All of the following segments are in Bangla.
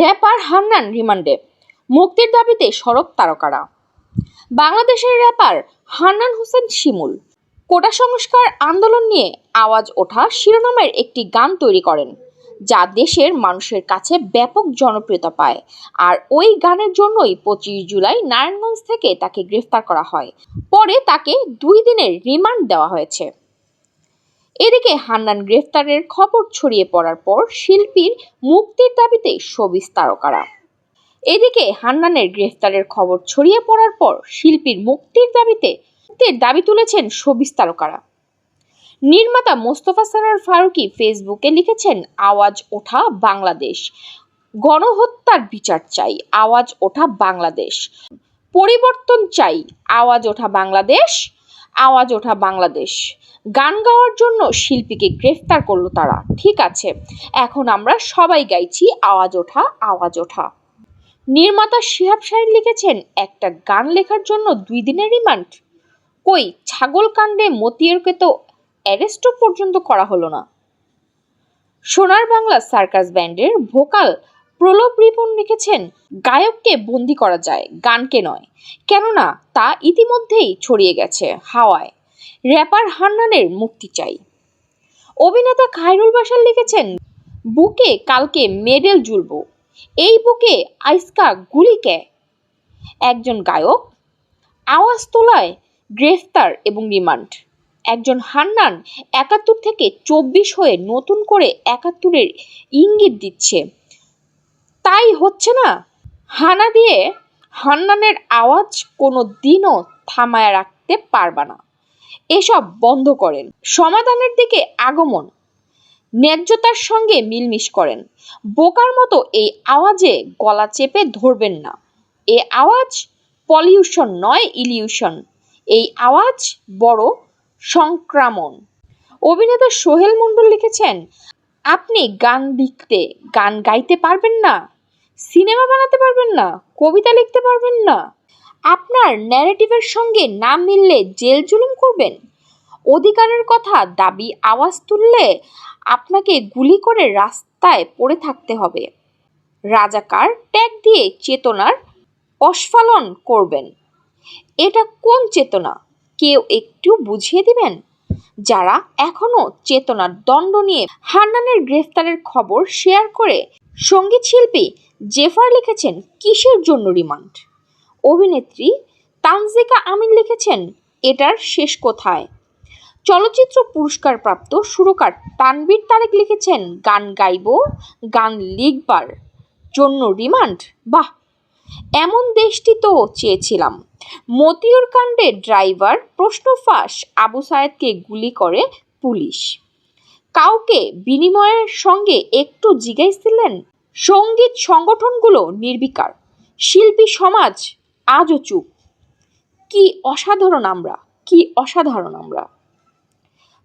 র্যাপার হান্নান রিমান্ডে। মুক্তির দাবিতে সড়ক তারকারা। বাংলাদেশের র্যাপার হান্নান হোসেন শিমুল। কোটা সংস্কার আন্দোলন নিয়ে আওয়াজ ওঠা শিরোনামের একটি গান তৈরি করেন, যা দেশের মানুষের কাছে ব্যাপক জনপ্রিয়তা পায়। আর ওই গানের জন্যই পঁচিশ জুলাই নারায়ণগঞ্জ থেকে তাকে গ্রেফতার করা হয়। পরে তাকে দুই দিনের রিমান্ড দেওয়া হয়েছে। এদিকে হান্নান গ্রেফতারের খবর ছড়িয়ে পড়ার পর শিল্পীর মুক্তির দাবিতে শোবিজ তারকারা। এদিকে হান্নানের গ্রেফতারের খবর ছড়িয়ে পড়ার পর শিল্পীর মুক্তির দাবিতে মুক্তির দাবি তুলেছেন শোবিজ তারকারা। নির্মাতা মোস্তফা সরার ফারুকি ফেসবুকে লিখেছেন, আওয়াজ ওঠা বাংলাদেশ। গণহত্যার বিচার চাই। আওয়াজ ওঠা বাংলাদেশ। পরিবর্তন চাই। আওয়াজ ওঠা বাংলাদেশ। আওয়াজ ওঠা বাংলাদেশ। গান গাওয়ার জন্য শিল্পীকে গ্রেফতার করল তারা। ঠিক আছে, এখন আমরা সবাই গাইছি আওয়াজ ওঠা আওয়াজ ওঠা। নির্মাতা শিহাব সাহেব লিখেছেন, একটা গান লেখার জন্য দুই দিনের রিমান্ড? কই, ছাগল কাণ্ডে মতিয়রকে তো অ্যারেস্টও পর্যন্ত করা হলো না। সোনার বাংলা সার্কাস ব্যান্ডের ভোকাল প্রলব রিপন লিখেছেন গায়ককে বন্দি করা যায়, গানকে নয়। কেননা, তা ইতিমধ্যেই ছড়িয়ে গেছে, হাওয়ায়। র্যাপার হান্নানের মুক্তি চাই। অভিনেতা খায়রুল বাসার লিখেছেন, বুকে কালকে মেডেল জুলব এই বুকে আইসকা গুলিকে একজন গায়ক, আওয়াজ তোলায় গ্রেফতার এবং রিমান্ড। একজন হান্নান একাত্তর থেকে চব্বিশ হয়ে নতুন করে একাত্তরের ইঙ্গিত দিচ্ছে। তাই হচ্ছে না? হানা দিয়ে হান্নানের আওয়াজ কোনো দিনও থামায় রাখতে পারবা না। এসব বন্ধ করেন। সমাধানের দিকে আগমন। ন্যায্যতার সঙ্গে মিলমিশ করেন। বোকার মতো এই আওয়াজে গলা চেপে ধরবেন না। এ আওয়াজ পলিউশন নয়, ইলিউশন। এই আওয়াজ বড় সংক্রামণ। অভিনেতা সোহেল মণ্ডল লিখেছেন, আপনি গান লিখতে, গান গাইতে পারবেন না? সিনেমা বানাতে পারবেন না, কবিতা লিখতে পারবেন না। আপনার ন্যারেটিভের সঙ্গে না মিললে জেল জুলুম করবেন। অধিকারের কথা দাবি, আওয়াজ তুললে আপনাকে গুলি করে রাস্তায় পড়ে থাকতে হবে। রাজাকার ট্যাগ দিয়ে চেতনার অস্ফালন করবেন। এটা কোন চেতনা? কেউ একটু বুঝিয়ে দিবেন? যারা এখনও চেতনার দণ্ড নিয়ে হান্নানের গ্রেফতারের খবর শেয়ার করে সংগীত শিল্পী জেফার লিখেছেন কিসের জন্য রিমান্ড? অভিনেত্রী তানজিকা আমিন লিখেছেন, এটার শেষ কোথায়? চলচ্চিত্র পুরস্কারপ্রাপ্ত সুরকার তানবীর তারেক লিখেছেন, গান গাইব, গান লিখবার জন্য রিমান্ড? বাহ! এমন দেশটি তো চেয়েছিলাম। মতিউর কাণ্ডে ড্রাইভার প্রশ্ন ফাঁস আবু সায়েদকে গুলি করে পুলিশ। কাউকে বিনিময়ের সঙ্গে একটু জিগাইছিলেন সংগীত সংগঠনগুলো নির্বিকার, শিল্পী সমাজ আজও চুপ। কি অসাধারণ আমরা, কি অসাধারণ আমরা।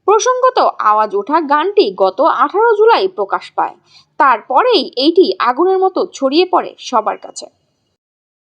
প্রসঙ্গত আওয়াজ ওঠা গানটি গত আঠারো জুলাই প্রকাশ পায়, তারপরেই এইটি আগুনের মতো ছড়িয়ে পড়ে সবার কাছে।